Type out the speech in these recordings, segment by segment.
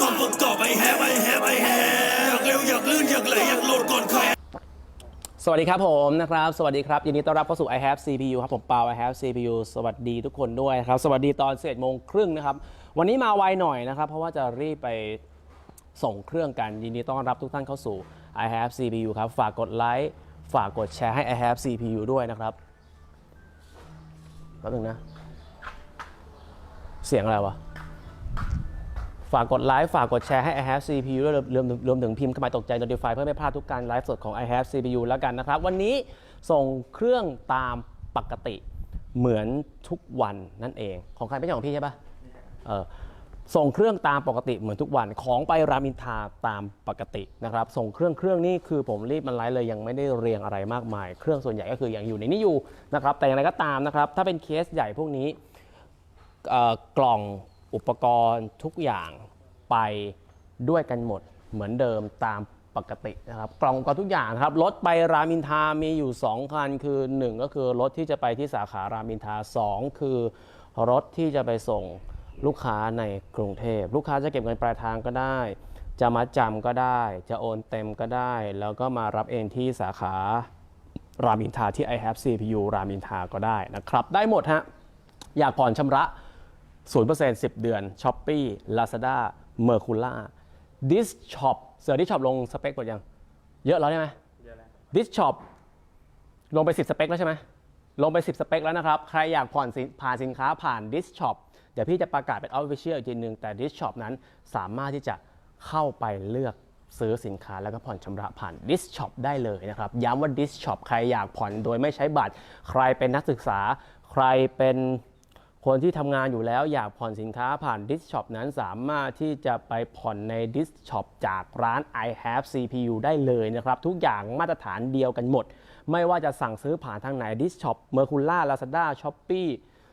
คอมประกอบ I have I have I have อยากเร็วอยากลื่นอยากไหลอยากโหลดก่อนใคร สวัสดีครับผมนะครับ สวัสดีครับยินดีต้อนรับเข้าสู่ i have CPU ครับผมเปา i have CPU สวัสดีทุกคนด้วยครับ สวัสดีตอน11โมงครึ่งนะครับ วันนี้มาไวหน่อยนะครับ เพราะว่าจะรีบไปส่งเครื่องกัน ยินดีต้อนรับทุกท่านเข้าสู่ i have CPU ครับ ฝากกดไลค์ ฝากกดแชร์ให้ i have CPU ด้วยนะครับแป๊บนึงนะ เสียงอะไรวะ ฝากกดไลค์ฝากกดแชร์ให้ i have CPU ด้วยรวมรวมถึงพิมพ์ขมายตกใจ notify เพื่อไม่พลาดทุกการไลฟ์สดของ i have CPU แล้วกันนะครับ วันนี้ส่งเครื่องตามปกติเหมือนทุกวันนั่นเอง ของใครไม่ใช่ของพี่ใช่ปะเออส่งเครื่องตามปกติเหมือนทุกวันของไปรามอินทาตามปกตินะครับ ส่งเครื่องเครื่องนี่คือผมรีบมันไลฟ์เลยยังไม่ได้เรียงอะไรมากมาย เครื่องส่วนใหญ่ก็คือยังอยู่ในนี้อยู่นะครับแต่อย่างไรก็ตามนะครับถ้าเป็นเคสใหญ่พวกนี้กล่อง อุปกรณ์ทุกอย่างไปด้วยกันหมดเหมือนเดิมตามปกตินะครับกล่องอุปกรณ์ทุกอย่างนะครับรถไปรามอินทรามีอยู่ 2 คันคือ 1 ก็คือรถที่จะไปที่สาขารามอินทรา2คือรถที่จะไปส่งลูกค้าในกรุงเทพ ลูกค้าจะเก็บเงินปลายทางก็ได้ จะมาจำก็ได้ จะโอนเต็มก็ได้ แล้วก็มารับเองที่สาขารามอินทราที่ i have CPU รามอินทราก็ได้นะครับ ได้หมดฮะอยากผ่อนชำระ 0% 10 เดือน s h อ p e e Lazada Mercula This Shop เสือ This Shop ลงสเปคหมดยัง เยอะแล้วใช่ไหม เยอะแล้ว This Shop ลงไป 10 สเปคแล้วใช่ไหม ลงไป 10 สเปคแล้วนะครับ ใครอยากผ่อนสินผ่านสินค้าผ่าน This Shop เดี๋ยวพี่จะประกาศเป็น Official อีกทีหนึ่งแต่ This Shop นั้นสามารถที่จะเข้าไปเลือกซื้อสินค้าแล้วก็ผ่อนชำระผ่าน This Shop ได้เลยนะครับ ย้ำว่า This Shop ใครอยากผ่อนโดยไม่ใช้บัตร ใครเป็นนักศึกษา ใครเป็น คนที่ทำงานอยู่แล้วอยากผ่อนสินค้าผ่าน d i s Shop นั้นสามารถที่จะไปผ่อนใน d i s Shop จากร้าน i have CPU ได้เลยนะครับ ทุกอย่างมาตรฐานเดียวกันหมด ไม่ว่าจะสั่งซื้อผ่านทางไหน d i s Shop Mercula Lazada Shopee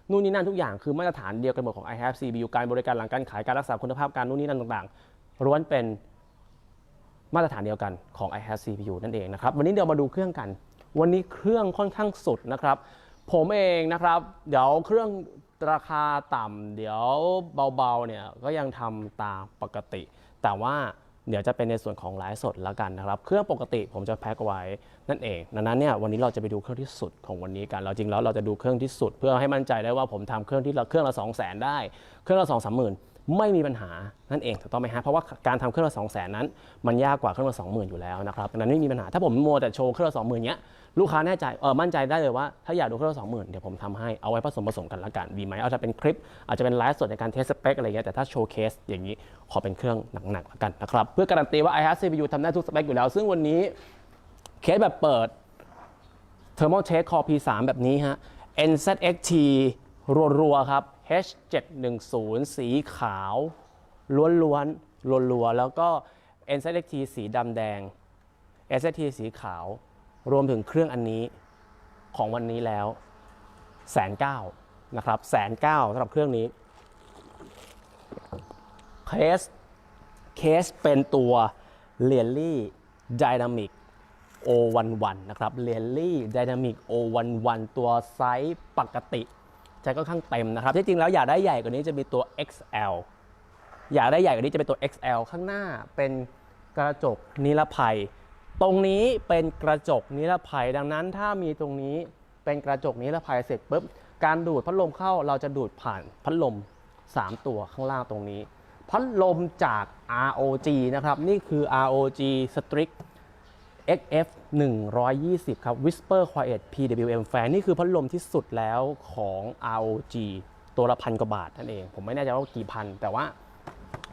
นู่นนี่นั่นทุกอย่างคือมาตรฐานเดียวกันหมดของ i have CPU การบริการหลังการขายการรักษาคุณภาพการนู่นนี่นั่นต่างๆล้วนเป็นมาตรฐานเดียวกันของ i have CPU นั่นเองนะครับวันนี้เดี๋ยวมาดูเครื่องกัน วันนี้เครื่องค่อนข้างสุดนะครับผมเองนะครับ เดี๋ยวเครื่อง ราคาต่ำเดี๋ยวเบาๆเนี่ยก็ยังทำตามปกติ แต่ว่าเดี๋ยวจะเป็นในส่วนของไลฟ์สดแล้วกันนะครับ เครื่องปกติผมจะแพ็คไว้นั่นเอง ดังนั้นเนี่ยวันนี้เราจะไปดูเครื่องที่สุดของวันนี้กัน เราจริงแล้วเราจะดูเครื่องที่สุด เพื่อให้มั่นใจได้ว่าผมทำเครื่องที่เครื่องละ2 0 0 0 0 0ได้ เครื่องละ2 3 0 0 0 0 ไม่มีปัญหานั่นเองถูกต้องไหมฮะเพราะว่าการทำเครื่องละ2 0 0 0 0 0นั้น มันยากกว่าเครื่องละ20,000 อยู่แล้วนะครับดังนั้นไม่มีปัญหาถ้าผมมัวแต่โชว์เครื่องละ20,000เนี้ยลูกค้าแน่ใจเออมั่นใจได้เลยว่าถ้าอยากดูเครื่องละ20,000 เดี๋ยวผมทำให้เอาไว้ผสมผสมกันละกันดีไหมเอาจะเป็นคลิป อาจจะเป็นไลฟ์สดในการเทสสเปคอะไรเงี้ยแต่ถ้าโชว์เคสอย่างนี้ขอเป็นเครื่องหนักๆละกันนะครับเพื่อการันตีว่า i have CPU ทำได้ทุกสเปคอยู่แล้ว ซึ่งวันนี้เคสแบบเปิด Thermal Check Core P3 แบบนี้ฮะ NZXT รัวๆครับ H710 สีขาวล้วนๆรัวๆแล้วก็ NZXT สีดำแดง SZT สีขาว รวมถึงเครื่องอันนี้ของวันนี้แล้วแสนเก้านะครับแสนเก้าสำหรับเครื่องนี้เคสเคสเป็นตัว l e a l y Dynamic O11 นวันนะครับ l e a l y Dynamic O11 ตัวไซส์ปกติ ใช้ค่อนข้างเต็มนะครับที่จริงแล้วอยากได้ใหญ่กว่านี้จะมีตัว XL อยากได้ใหญ่กว่านี้จะเป็นตัว XL ข้างหน้าเป็นกระจกนิรภัย ตรงนี้เป็นกระจกนิรภัย ดังนั้นถ้ามีตรงนี้เป็นกระจกนิรภัยเสร็จปุ๊บการดูดพัดลมเข้าเราจะดูดผ่านพัดลม 3 ตัวข้างล่างตรงนี้ พัดลมจาก ROG นะครับ นี่คือ ROG Strict XF 120 ครับ Whisper Quiet PWM Fan นี่คือพัดลมที่สุดแล้วของ ROG ตัวละพันกว่าบาทนั่นเอง ผมไม่แน่ใจว่ากี่พัน แต่ว่า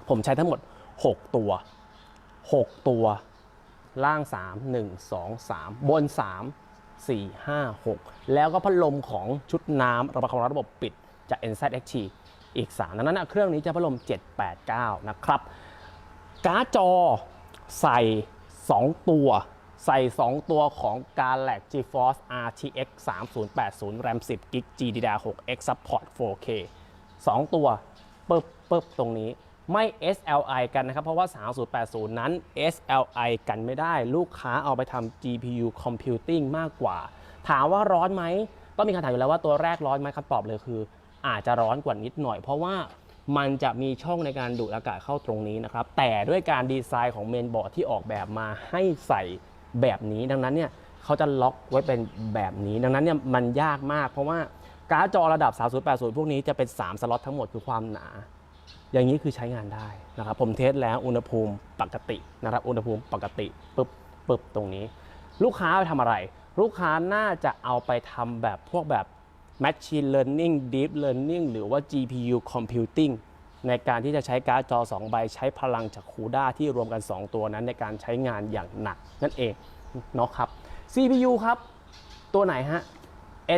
ผมใช้ทั้งหมด 6 ตัว 6 ตัว ล่าง 3 1 2 3 บน 3 4 5 6 แล้วก็พัดลมของชุดน้ำระบายความร้อนระบบปิดจาก NZXT อีก 3 ดังนั้นนะเครื่องนี้จะพัดลม 789 นะครับ การ์ดจอใส่ 2 ตัว ใส่ 2 ตัวของ Galax GeForce RTX 3080 RAM 10 GB GDDR6X Support 4K 2 ตัวปึ๊บปึ๊บตรงนี้ไม่ SLI กันนะครับ เพราะว่า 3080 นั้น SLI กันไม่ได้ลูกค้าเอาไปทำ GPU Computing มากกว่า ถามว่าร้อนไหม ก็มีคำถามอยู่แล้วว่าตัวแรกร้อนไหมคำตอบเลยคือ อาจจะร้อนกว่านิดหน่อย เพราะว่ามันจะมีช่องในการดูดอากาศเข้าตรงนี้นะครับ แต่ด้วยการดีไซน์ของเมนบอร์ดที่ออกแบบมาให้ใส่ แบบนี้ดังนั้นเนี่ยเขาจะล็อกไว้เป็นแบบนี้ ดังนั้นเนี่ยมันยากมาก เพราะว่าการ์ดจอระดับ 3080 พวกนี้จะเป็น 3 สล็อตทั้งหมดคือความหนา อย่างนี้คือใช้งานได้นะครับผมเทสแล้วอุณหภูมิปกตินะครับอุณหภูมิปกติปึ๊บปึ๊บตรงนี้ ลูกค้าไปทำอะไร ลูกค้าน่าจะเอาไปทำแบบพวกแบบ Machine Learning Deep Learning หรือว่า GPU Computing ในการที่จะใช้การ์ดจอ 2 ใบใช้พลังจาก CUDA ที่รวมกัน 2 ตัวนั้นในการใช้งานอย่างหนักนั่นเองเนาะครับ CPU ครับ ตัวไหนฮะ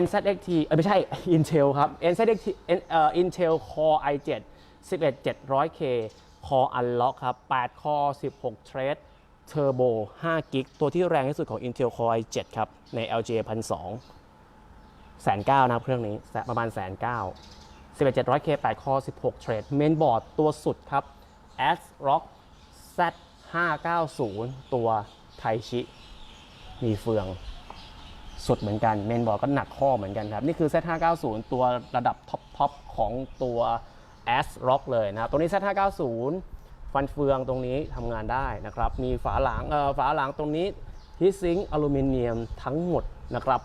NZXT เอ้ยไม่ใช่ Intel ครับ NZXT เอ่อ Intel Core i7 11700K Core Unlock ครับ 8 Core 16 Thread Turbo 5 g b ตัวที่แรงที่สุดของ Intel Core i7 ครับ ใน LGA 1,200แสนเก้านะครับเครื่องนี้ประมาณแสนเก้า 11700K 8 Core 16 Thread เมนบอร์ดตัวสุดครับ S Rock Z590 ตัวไทชิ มีเฟือง สุดเหมือนกัน เมนบอร์ดก็หนักข้อเหมือนกันครับ นี่คือ Z590 ตัวระดับท็อปทอปของตัว s Rock เลยนะครับ ตัวนี้ Z590 ฟันเฟืองตรงนี้ทำงานได้นะครับ มีฝาหลังเอ่อฝาหลังตรงนี้ฮีทซิงค์อลูมิเนียมทั้งหมดนะครับ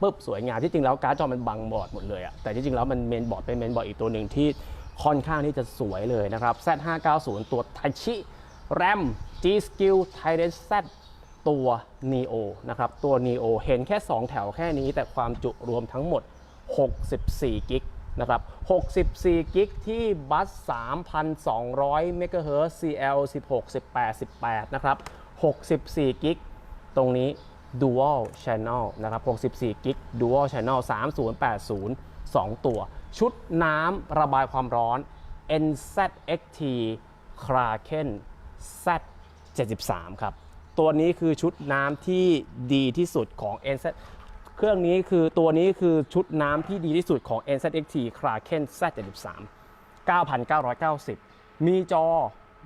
ปุ๊บสวยงามที่จริงแล้วการ์ดจอมันบังบอร์ดหมดเลยอะแต่ที่จริงแล้วมันเมนบอร์ดเป็นเมนบอร์ดอีกตัวหนึ่งที่ค่อนข้างที่จะสวยเลยนะครับ Z590 ตัวไทชิ RAM G Skill Titan Z ตัว Neo นะครับ ตัว Neo เห็นแค่ 2 แถวแค่นี้ แต่ความจุรวมทั้งหมด 64 กิกนะครับ 64 กิกที่บัส 3,200 MHz CL 16 18 18 นะครับ 64 กิกตรงนี้ Dual Channel นะครับ64กิก Dual Channel 3080 2 ตัว ชุดน้ำระบายความร้อน NZXT Kraken Z 73 ครับ ตัวนี้คือชุดน้ำที่ดีที่สุดของ NZ เครื่องนี้คือตัวนี้คือชุดน้ำที่ดีที่สุดของ NZXT Kraken Z73 9,990 มีจอ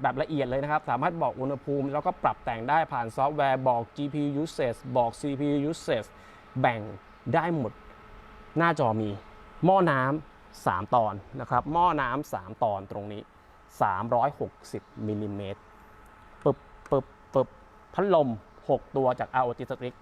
แบบละเอียดเลยนะครับ สามารถบอกอุณหภูมิ แล้วก็ปรับแต่งได้ผ่านซอฟต์แวร์บอก GPU usage บอก CPU usage แบ่งได้หมด หน้าจอมี หม้อน้ำ3ตอนนะครับ หม้อน้ำ3ตอนตรงนี้ 360มิลลิเมตรปึ๊บปึ๊บปึ๊บพัดลม 6 ตัวจาก ROG Strix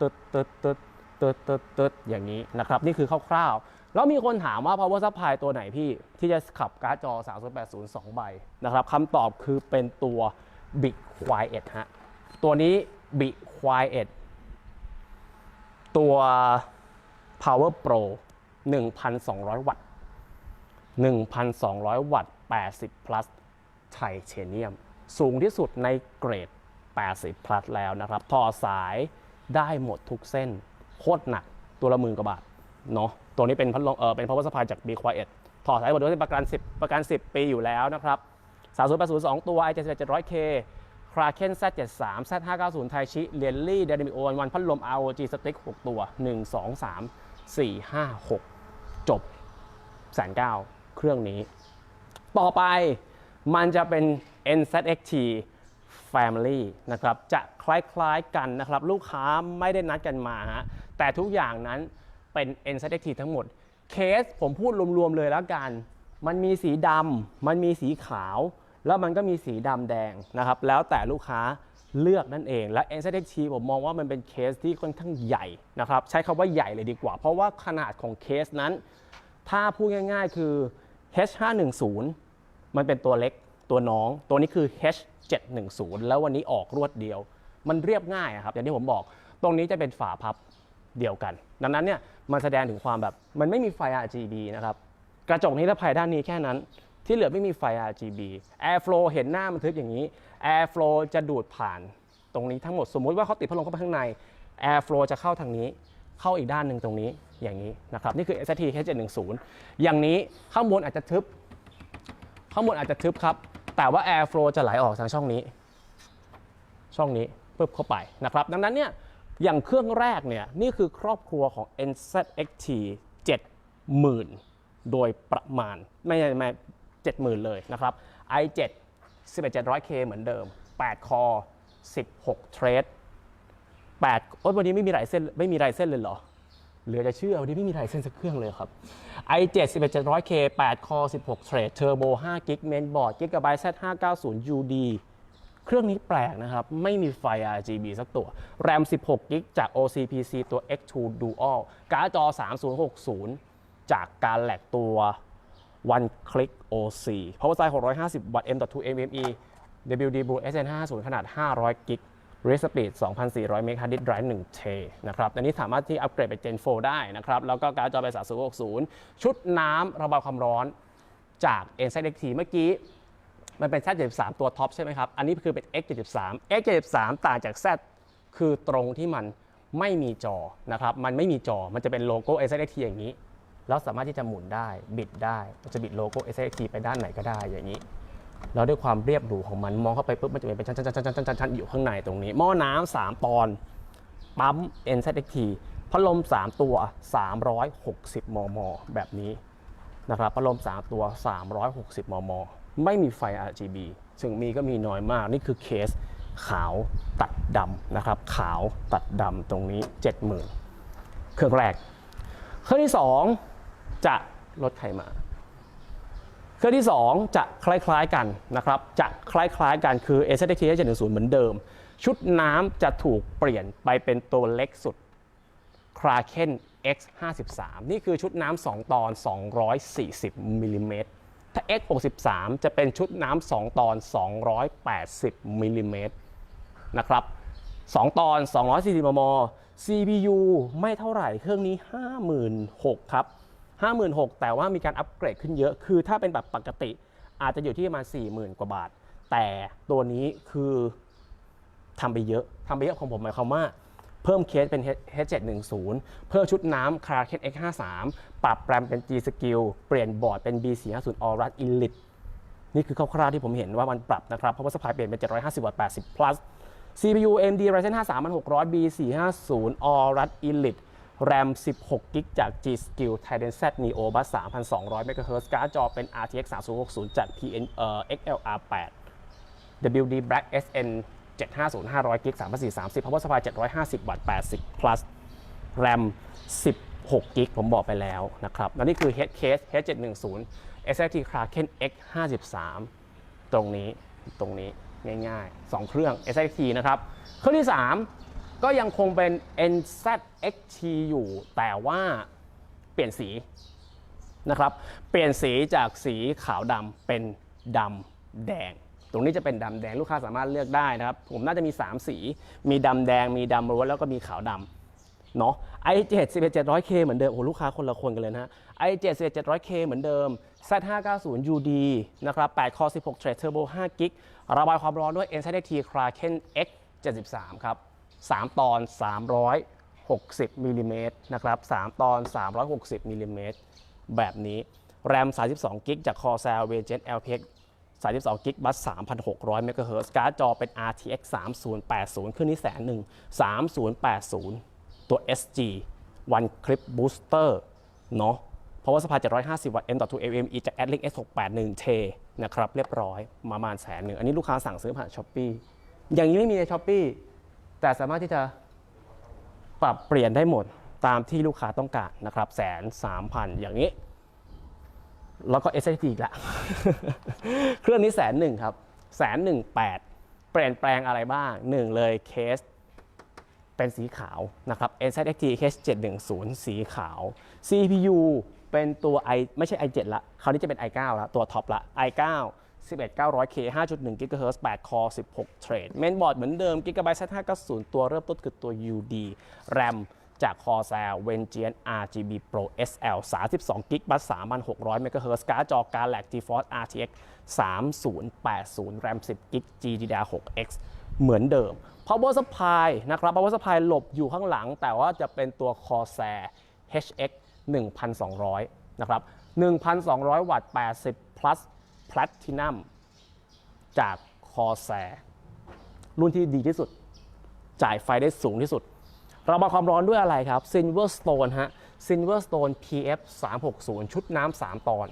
ตึดตึดตึดตึดตึดตึดอย่างนี้นะครับ นี่คือคร่าวๆ แล้วมีคนถามว่า power supply ตัวไหนพี่ ที่จะขับการ์ดจอ 3080 2 ใบนะครับคำตอบคือเป็นตัว Big Quiet ฮะ ตัวนี้ Big Quiet ตัว Power Pro 1,200 วัตต์ 1,200 วัตต์ 80 plus ไทเทเนียม สูงที่สุดในเกรด 80 plus แล้วนะครับต่อสายได้หมดทุกเส้น โคตรหนัก ตัวละหมื่นกว่าบาท เนาะตัวนี้เป็นพัดลมเออเป็น power supply จาก b q u i e t ถอดสายหมดด้วยประกัน 10 ประกัน 10 ปีอยู่แล้วนะครับ3082ตัว i 7 7 0 0 k Kraken Z73 Z590 ไทชิเลียนลี่เดนิมิโอวันพัดลม ROG Stick 6ตัว 1 2 3 4 5 6 จบแสนเก้าเครื่องนี้ ต่อไปมันจะเป็น NZXT Family นะครับ จะคล้ายๆกันนะครับ ลูกค้าไม่ได้นัดกันมาฮะแต่ทุกอย่างนั้น เป็น NZXT ทั้งหมด เคสผมพูดรวมๆเลยแล้วกัน มันมีสีดำมันมีสีขาว แล้วมันก็มีสีดำแดงนะครับ แล้วแต่ลูกค้าเลือกนั่นเอง และ NZXT ผมมองว่ามันเป็นเคสที่ค่อนข้างใหญ่นะครับ ใช้คำว่าใหญ่เลยดีกว่า เพราะว่าขนาดของเคสนั้น ถ้าพูดง่าย ๆ คือ H510 มันเป็นตัวเล็กตัวน้อง ตัวนี้คือ H710 แล้ววันนี้ออกรวดเดียว มันเรียบง่ายครับ อย่างที่ผมบอก ตรงนี้จะเป็นฝาพับ เดียวกัน ดังนั้นเนี่ยมันแสดงถึงความแบบมันไม่มีไฟ RGB นะครับกระจกนิรภัยด้านนี้แค่นั้น ที่เหลือไม่มีไฟ RGB Airflow เห็นหน้ามันทึบอย่างนี้ Airflow จะดูดผ่านตรงนี้ทั้งหมดสมมุติว่าเขาติดพัดลมเข้าไปข้างใน Airflow จะเข้าทางนี้เข้าอีกด้านหนึ่งตรงนี้อย่างนี้นะครับนี่คือ ST H710 อย่างนี้ข้างบนอาจจะทึบ ข้างบนอาจจะทึบครับ แต่ว่า Airflow จะไหลออกทางช่องนี้ ช่องนี้ปึ๊บเข้าไปนะครับ ดังนั้นเนี่ย อย่างเครื่องแรกเนี่ยนี่คือครอบครัวของ NZXT 70,000 โดยประมาณ ไม่ใช่ไม่70,000เลยนะครับ i7 11700K เหมือนเดิม 8 คอ 16 เทรด8โอ้ยวันนี้ไม่มีหลายเส้นไม่มีลายเส้นเลยเหรอ เหลือจะเชื่อวันนี้ไม่มีลายเส้นสักเครื่องเลยครับ i7 11700K 8 คอ 16 เทรดเทอร์โบ5กิกเมนบอร์ด Gigabyte Z590 UD เครื่องนี้แปลกนะครับ ไม่มีไฟ RGB สักตัว RAM 16กิกจาก OCPC ตัว X2 Dual การ์ดจอ 3060 จากการแหลกตัว One Click OC Power Supply 650 วัตต์ M.2 NVMe WD Blue SN50 ขนาด 500กิก Read Speed 2,400 เมก Hard Disk Drive 1เทนะครับอันนี้สามารถที่อัปเกรดไป Gen 4 ได้นะครับ แล้วก็การ์ดจอไป3060 ชุดน้ำระบายความร้อนจาก NZXT เมื่อกี้ มันเป็น Z73 ตัวท็อปใช่ไหมครับ อันนี้คือเป็น X73 X73 ต่างจาก Z คือตรงที่มันไม่มีจอนะครับ มันไม่มีจอ มันจะเป็นโลโก้ SXT อย่างนี้ แล้วสามารถที่จะหมุนได้ บิดได้ จะบิดโลโก้ SXT ไปด้านไหนก็ได้อย่างนี้ แล้วด้วยความเรียบหรูของมัน มองเข้าไปปุ๊บ มันจะเป็นชั้นๆๆๆๆๆอยู่ข้างในตรงนี้ หม้อน้ำ3ปอนด์ ปั๊ม NZXT พัดลม 3 ตัว 360 มม แบบนี้นะครับ พัดลม 3 ตัว 360 มม ไม่มีไฟ RGB ซึ่งมีก็มีน้อยมากนี่คือเคสขาวตัดดำนะครับ ขาวตัดดำตรงนี้ 70,000 เครื่องแรก เครื่องที่ 2 จะลดไขมา เครื่องที่ 2 จะคล้ายๆกันนะครับ จะคล้ายๆกันคือ s d k 710เหมือนเดิม ชุดน้ำจะถูกเปลี่ยนไปเป็นตัวเล็กสุด Kraken X 53 นี่คือชุดน้ำ2ตอน 240มิลลิเมตร ถ้า X 63จะเป็นชุดน้ำ2ตอน 280มิลลิเมตรนะครับ2ตอน 240มม CPU ไม่เท่าไหร่เครื่องนี้ 56,000ครับ56,000 แต่ว่ามีการอัปเกรดขึ้นเยอะ คือถ้าเป็นแบบปกติ อาจจะอยู่ที่ประมาณ 40,000 กว่าบาท แต่ตัวนี้คือทำไปเยอะทำไปเยอะของผมหมายความว่า พิ่มเคสเป็น H710 เพิ่มชุดน้ำ Kraken X53 ปรับแรมเป็น G Skill เปลี่ยนบอร์ดเป็น B450 Aorus Elite นี่คือคร่าวๆที่ผมเห็นว่ามันปรับนะครับ เพราะว่าสปายเปลี่ยนเป็น 750 วัตต์ 80 plus CPU AMD Ryzen 5 3600 B450 Aorus Elite RAM 16 g b จาก G Skill Titan Z Neo Bus 3,200 MHz การ์ดจอเป็น RTX 3060 จาก PN เอ่อ XLR 8 WD Black SN 750 500 g b 3430 Power Supply 750วัตต์80 plus RAM 16 g b ผมบอกไปแล้วนะครับแล้วนี่คือ Head Case H710 SSD Kraken X 53ตรงนี้ตรงนี้ง่ายๆ 2 เครื่อง SSD นะครับ เครื่องที่ 3 ก็ยังคงเป็น NZXT อยู่ แต่ว่าเปลี่ยนสีนะครับ เปลี่ยนสีจากสีขาวดำเป็นดำแดง ตรงนี้จะเป็นดำแดงลูกค้าสามารถเลือกได้นะครับ ผมน่าจะมี 3 สี มีดำแดง มีดำล้วนแล้วก็มีขาวดำเนาะ i7 11700K เหมือนเดิม โอ้ลูกค้าคนละคนกันเลยนะฮะ i7 11700K เหมือนเดิม Z590 UD นะครับ 8 Core 16 Thread Turbo 5 g b ระบายความร้อนด้วย NZT Kraken X 73 ครับ 3 ตอน 360มิลลิเมตรนะครับ 3 ตอน 360มิลลิเมตรแบบนี้ แรม 32 กิกจาก Corsair Vgen LPX 32กิกบัส3,600เมกะเฮิรตซ์การ์ดจอเป็น RTX 3080 ขึ้นนี้แสนหนึ่ง3080 ตัว SG One Clip Booster เนาะเพราะว่าสภา 750 วัตต์ M.2 NVMe จาก Adlink S681 T นะครับเรียบร้อยประมาณแสนหนึ่งอันนี้ลูกค้าสั่งซื้อผ่าน s h อ p e e อย่างนี้ไม่มีใน s h อ p e e แต่สามารถที่จะปรับเปลี่ยนได้หมดตามที่ลูกค้าต้องการนะครับแสนสามพันอย่างนี้ แล้วก็ SSD อีกละเครื่องนี้แสนหนึ่งครับแสนหนึ่งแปดเปลี่ยนแปลงอะไรบ้างหนึ่งเลยเคสเป็นสีขาวนะครับ NZXT H710 สีขาว CPU เป็นตัว i ไม่ใช่ i7 ละ คราวนี้จะเป็น i9 ละ ตัวท็อปละ i9 11900K 5.1 GHz 8 Core 16 Thread เมนบอร์ดเหมือนเดิม Gigabyte Z590 ตัวเริ่มต้นคือตัว UD RAM จาก Corsair v e n g e a n RGB Pro SL 32 g b 3,600 MHz การ์ดจอการ์แลก GeForce RTX 3080 RAM 10 g b GDDR6X เหมือนเดิม power supply นะครับ power supply หลบอยู่ข้างหลัง แต่ว่าจะเป็นตัว Corsair HX 1200 นะครับ 1,200 วัตต์ 80 plus platinum จาก Corsair รุ่นที่ดีที่สุด จ่ายไฟได้สูงที่สุด ระบายความร้อนด้วยอะไรครับ Silverstone ฮะ Silverstone PF 360 ชุดน้ำ3ตอน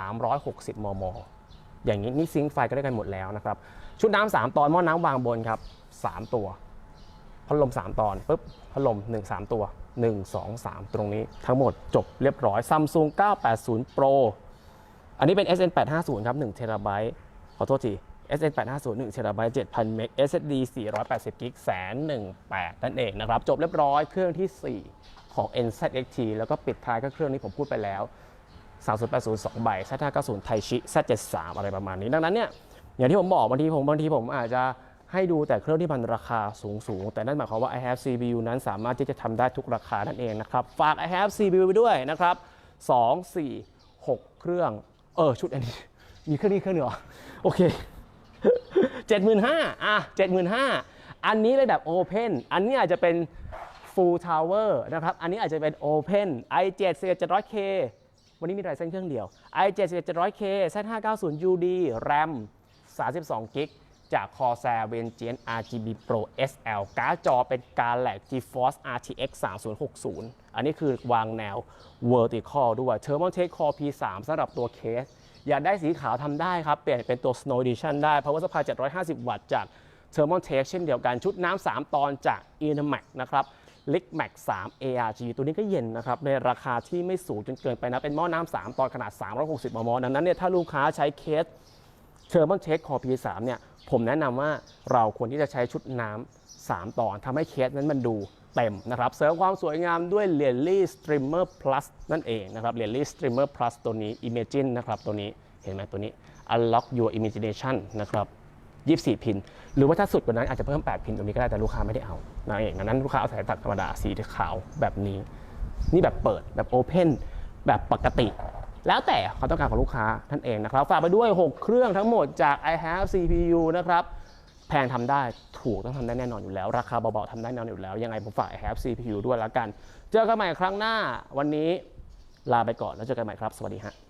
360 มม อย่างนี้นี่ซิงค์ไฟก็ได้กันหมดแล้วนะครับ ชุดน้ำ3ตอนหม้อน้ำวางบนครับ 3 ตัว พัดลม 3 ตอนปุ๊บพัดลม 1 3 ตัว 1 2 3 ตรงนี้ทั้งหมดจบเรียบร้อย Samsung 980 Pro อันนี้เป็น SN 850 ครับ1เทราไบต์ขอโทษที SN 850 1เทราไบต์7,000เมก SSD 480กิกแสน18นั่นเองนะครับ จบเรียบร้อยเครื่องทีสี่ 4 ของ NZXT แล้วก็ปิดท้ายก็เครื่องนี้ผมพูดไปแล้ว 3080 2ใบ Z590 ไทชิ Z73 อะไรประมาณนี้ ดังนั้นเนี่ย อย่างที่ผมบอกบางทีผมบางทีผมอาจจะให้ดูแต่เครื่องที่มันราคาสูงสูงแต่นั่นหมายความว่า i have CPU นั้นสามารถที่จะทำได้ทุกราคานั่นเองนะครับ ฝาก i have CPU ไปด้วยนะครับ 2 4 6 เครื่อง เออ ชุดอันนี้ มีเครื่องนี้เครื่องเดียวเหรอโอเค 75,000อะ75,000 อันนี้เลยแบบ Open อันนี้อาจจะเป็น Full Tower นะครับ อันนี้อาจจะเป็น Open i7 1700K วันนี้มีไรเส้นเครื่องเดียว i7 1700K Z590 UD RAM 32 g b จาก Corsair Vengeance RGB Pro SL การ์ดจอเป็นการแหลก GeForce RTX 3060 อันนี้คือวางแนว vertical ด้วย Thermaltake Core P3 สำหรับตัวเคส อยากได้สีขาวทำได้ครับ เปลี่ยนเป็นตัว Snow Edition ได้ Power Supply 750 วัตต์จาก Thermaltake เช่นเดียวกันชุดน้ำ3ตอนจาก Inmax นะครับ Lick Max 3 ARG ตัวนี้ก็เย็นนะครับ ในราคาที่ไม่สูงจนเกินไปนะ เป็นหม้อน้ำ3ตอนขนาด 360 มม ดังนั้นเนี่ยถ้าลูกค้าใช้เคสเทอร์ม l เ h คคอ P3 เนี่ย ผมแนะนำว่าเราควรที่จะใช้ชุดน้ำ3ตอนทำให้เคสนั้นมันดู เต็มนะครับเสริมความสวยงามด้วย l e l y Streamer Plus นั่นเองนะครับ l e l y Streamer Plus ตัวนี้ Imagine นะครับตัวนี้เห็นไหมตัวนี้ Unlock Your Imagination นะครับ24 พิน หรือว่าถ้าสุดกว่านั้นอาจจะเพิ่ม 8 พินตรงนี้ก็ได้แต่ลูกค้าไม่ได้เอานะเองดังนั้นลูกค้าเอาสายตัดธรรมดาสีขาวแบบนี้ นี่แบบเปิดแบบโอเพนแบบปกติ แล้วแต่ความต้องการของลูกค้าท่านเองนะครับ ฝากไปด้วย 6 เครื่องทั้งหมดจาก i have CPU นะครับ แพงทำได้ถูกต้องทำได้แน่นอนอยู่แล้ว ราคาเบาๆทำได้แน่นอนอยู่แล้ว ยังไงผมฝาก i have CPU ด้วยแล้วกัน เจอกันใหม่ครั้งหน้าวันนี้ลาไปก่อนแล้วเจอกันใหม่ครับ สวัสดีฮะ